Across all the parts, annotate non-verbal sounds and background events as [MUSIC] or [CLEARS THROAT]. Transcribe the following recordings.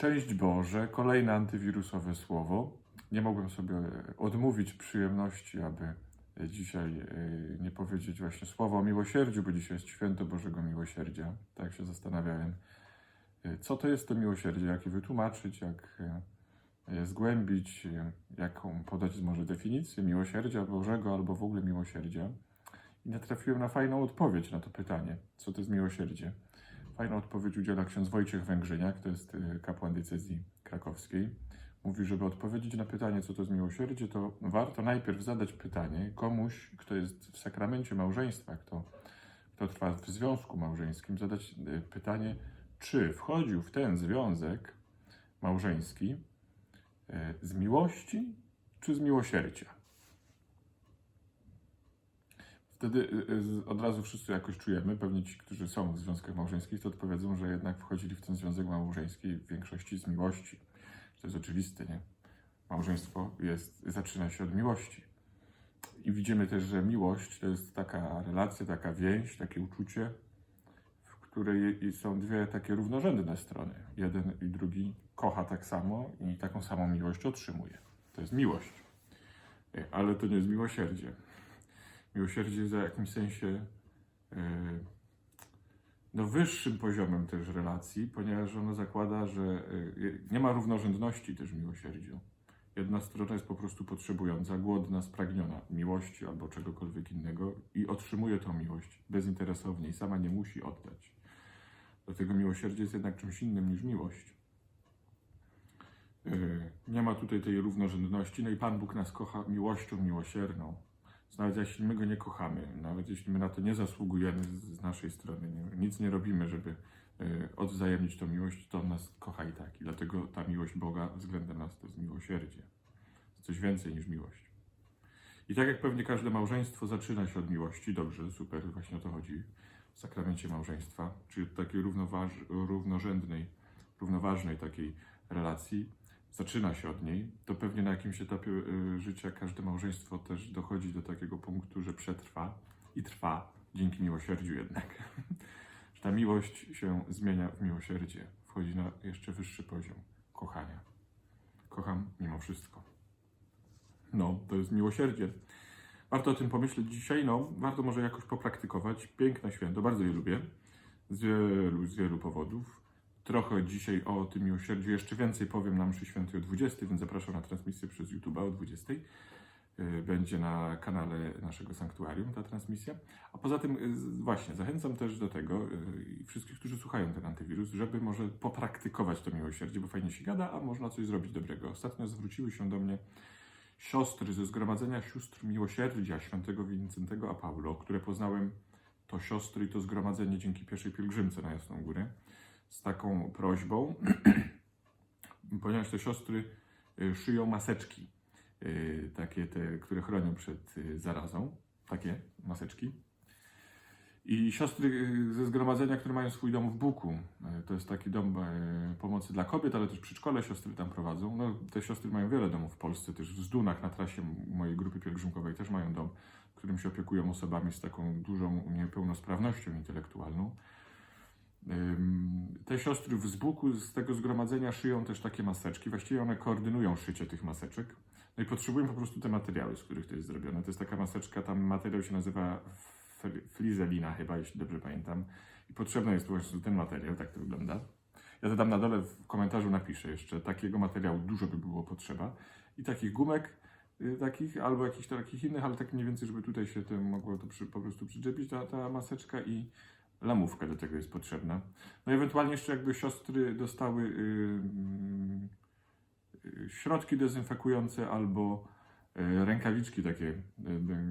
Szczęść Boże, kolejne antywirusowe słowo. Nie mogłem sobie odmówić przyjemności, aby dzisiaj y, nie powiedzieć właśnie słowa o miłosierdziu, bo dzisiaj jest święto Bożego Miłosierdzia. Tak się zastanawiałem, y, co to jest to miłosierdzie, jak je wytłumaczyć, jak y, je zgłębić, jaką podać może definicję miłosierdzia Bożego albo w ogóle miłosierdzia. I natrafiłem na fajną odpowiedź na to pytanie, co to jest miłosierdzie. Fajną odpowiedź udziela ksiądz Wojciech Węgrzyniak, to jest y, kapłan diecezji krakowskiej. Mówi, żeby odpowiedzieć na pytanie, co to jest miłosierdzie, to warto najpierw zadać pytanie komuś, kto jest w sakramencie małżeństwa, kto, kto trwa w związku małżeńskim, zadać y, pytanie, czy wchodził w ten związek małżeński y, z miłości czy z miłosierdzia. Wtedy y, y, od razu wszyscy jakoś czujemy, pewnie ci, którzy są w związkach małżeńskich, to odpowiedzą, że jednak wchodzili w ten związek małżeński w większości z miłości. To jest oczywiste, nie? Małżeństwo jest, zaczyna się od miłości. I widzimy też, że miłość to jest taka relacja, taka więź, takie uczucie, w której są dwie takie równorzędne strony. Jeden i drugi kocha tak samo i taką samą miłość otrzymuje. To jest miłość. Y, Ale to nie jest miłosierdzie. Miłosierdzie jest w jakimś sensie e, no, wyższym poziomem też relacji, ponieważ ono zakłada, że e, nie ma równorzędności też w miłosierdziu. Jedna strona jest po prostu potrzebująca, głodna, spragniona miłości albo czegokolwiek innego i otrzymuje tą miłość bezinteresownie i sama nie musi oddać. Dlatego miłosierdzie jest jednak czymś innym niż miłość. E, Nie ma tutaj tej równorzędności, no i Pan Bóg nas kocha miłością miłosierną. Nawet jeśli my go nie kochamy, nawet jeśli my na to nie zasługujemy z, naszej strony, nie, nic nie robimy, żeby y, odwzajemnić tą miłość, to on nas kocha i tak. I dlatego ta miłość Boga względem nas to jest miłosierdzie. To coś więcej niż miłość. I tak jak pewnie każde małżeństwo zaczyna się od miłości, dobrze, super, właśnie o to chodzi w sakramencie małżeństwa, czyli takiej równoważ, równorzędnej, równoważnej takiej relacji, zaczyna się od niej, to pewnie na jakimś etapie y, życia każde małżeństwo też dochodzi do takiego punktu, że przetrwa i trwa dzięki miłosierdziu jednak. [LAUGHS] że ta miłość się zmienia w miłosierdzie, wchodzi na jeszcze wyższy poziom kochania. Kocham mimo wszystko. No, to jest miłosierdzie. Warto o tym pomyśleć dzisiaj, no, warto może jakoś popraktykować. Piękne święto, bardzo je lubię. Z wielu, z wielu powodów. Trochę dzisiaj o tym miłosierdziu jeszcze więcej powiem na mszy świętej o 20, więc zapraszam na transmisję przez YouTube o 20. Y, Będzie na kanale naszego sanktuarium ta transmisja. A poza tym z- właśnie zachęcam też do tego y, i wszystkich, którzy słuchają ten antywirus, żeby może popraktykować to miłosierdzie, bo fajnie się gada, a można coś zrobić dobrego. Ostatnio zwróciły się do mnie siostry ze Zgromadzenia Sióstr Miłosierdzia świętego Wincentego a Paulo, które poznałem to siostry i to zgromadzenie dzięki pierwszej pielgrzymce na Jasną Górę, z taką prośbą, [CLEARS THROAT] ponieważ te siostry y, szyją maseczki, y, takie te, które chronią przed y, zarazą, takie maseczki. I siostry ze zgromadzenia, które mają swój dom w Buku, to jest taki dom pomocy dla kobiet, ale też przedszkole siostry tam prowadzą. No, te siostry mają wiele domów w Polsce, też w Zdunach na trasie mojej grupy pielgrzymkowej też mają dom, którym się opiekują osobami z taką dużą niepełnosprawnością intelektualną. Te siostry w Zbuku z tego zgromadzenia szyją też takie maseczki. Właściwie one koordynują szycie tych maseczek. No i potrzebują po prostu te materiały, z których to jest zrobione. To jest taka maseczka, tam materiał się nazywa fl- flizelina chyba, jeśli dobrze pamiętam. I potrzebny jest właśnie ten materiał, tak to wygląda. Ja to dam na dole w komentarzu napiszę jeszcze. Takiego materiału dużo by było potrzeba. I takich gumek y, takich, albo jakichś takich innych, ale tak mniej więcej, żeby tutaj się tym mogło to przy, po prostu przyczepić ta, ta maseczka i lamówka do tego jest potrzebna. No ewentualnie jeszcze jakby siostry dostały y, mm, y, środki dezynfekujące albo y, rękawiczki takie, y,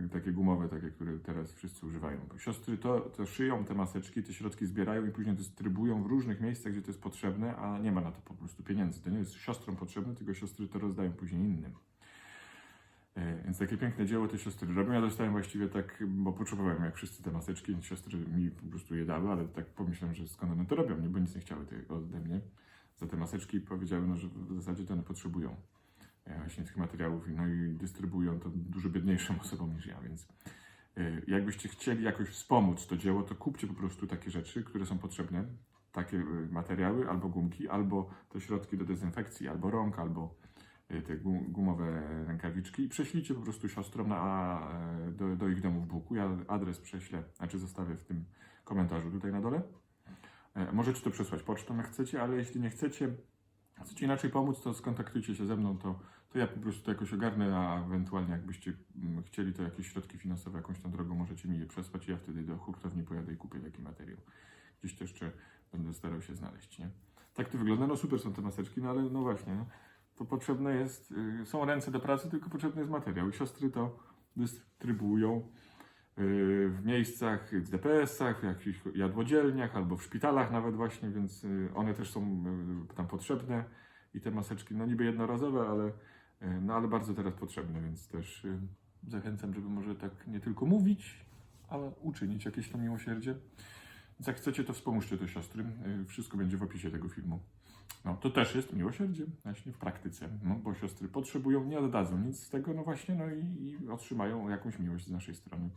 y, takie gumowe, takie, które teraz wszyscy używają. Siostry to, to szyją te maseczki, te środki zbierają i później dystrybuują w różnych miejscach, gdzie to jest potrzebne, a nie ma na to po prostu pieniędzy. To nie jest siostrom potrzebne, tylko siostry to rozdają później innym. E, Więc takie piękne dzieło te siostry robią. Ja dostałem właściwie tak, bo potrzebowałem jak wszyscy te maseczki, siostry mi po prostu je dały, ale tak pomyślałem, że skąd one to robią, nie? bo nic nie chciały tego ode mnie za te maseczki powiedziały, no, że w zasadzie to one potrzebują e, właśnie tych materiałów no i dystrybuują to dużo biedniejszym [LAUGHS] osobom niż ja, więc e, jakbyście chcieli jakoś wspomóc to dzieło, to kupcie po prostu takie rzeczy, które są potrzebne takie materiały, albo gumki, albo te środki do dezynfekcji, albo rąk, albo te gu- gumowe rękawiczki i prześlijcie po prostu siostrom na, e, do, do ich domu w Buku. Ja adres prześlę, znaczy zostawię w tym komentarzu tutaj na dole. E, Możecie to przesłać pocztą jak chcecie, ale jeśli nie chcecie, chcecie inaczej pomóc, to skontaktujcie się ze mną, to, to ja po prostu to jakoś ogarnę, a ewentualnie jakbyście mm, chcieli, to jakieś środki finansowe jakąś tam drogą możecie mi je przesłać i ja wtedy do hurtowni pojadę i kupię taki materiał. Gdzieś to jeszcze będę starał się znaleźć, nie? Tak to wygląda, no super są te maseczki, no ale no właśnie, no, to potrzebne jest, y, są ręce do pracy, tylko potrzebny jest materiał i siostry to dystrybuują y, w miejscach, w DPS-ach, w jakichś jadłodzielniach albo w szpitalach nawet właśnie, więc y, one też są tam potrzebne i te maseczki, no niby jednorazowe, ale, no ale bardzo teraz potrzebne, więc też zachęcam, żeby może tak nie tylko mówić, ale uczynić jakieś tam miłosierdzie. Jak chcecie, to wspomóżcie te siostry. Y, Wszystko będzie w opisie tego filmu. No, to też jest miłosierdzie, właśnie w praktyce, no, bo siostry potrzebują, nie oddadzą nic z tego, no właśnie, no i, i otrzymają jakąś miłość z naszej strony.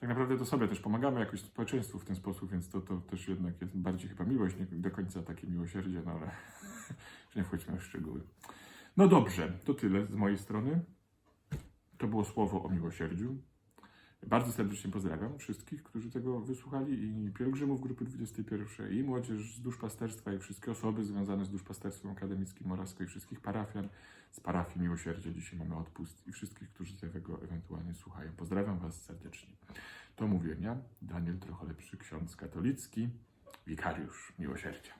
Tak naprawdę to sobie też pomagamy jakoś społeczeństwu w ten sposób, więc to, to też jednak jest bardziej chyba miłość, nie do końca takie miłosierdzie, no ale [LAUGHS] nie wchodźmy w szczegóły. No dobrze, to tyle z mojej strony. To było słowo o miłosierdziu. Bardzo serdecznie pozdrawiam wszystkich, którzy tego wysłuchali i pielgrzymów grupy 21 i młodzież z duszpasterstwa i wszystkie osoby związane z duszpasterstwem akademickim Morawsko i wszystkich parafian z parafii Miłosierdzia. Dzisiaj mamy odpust i wszystkich, którzy tego ewentualnie słuchają. Pozdrawiam Was serdecznie. Do mówienia Daniel Trocholepszy, ksiądz katolicki, wikariusz Miłosierdzia.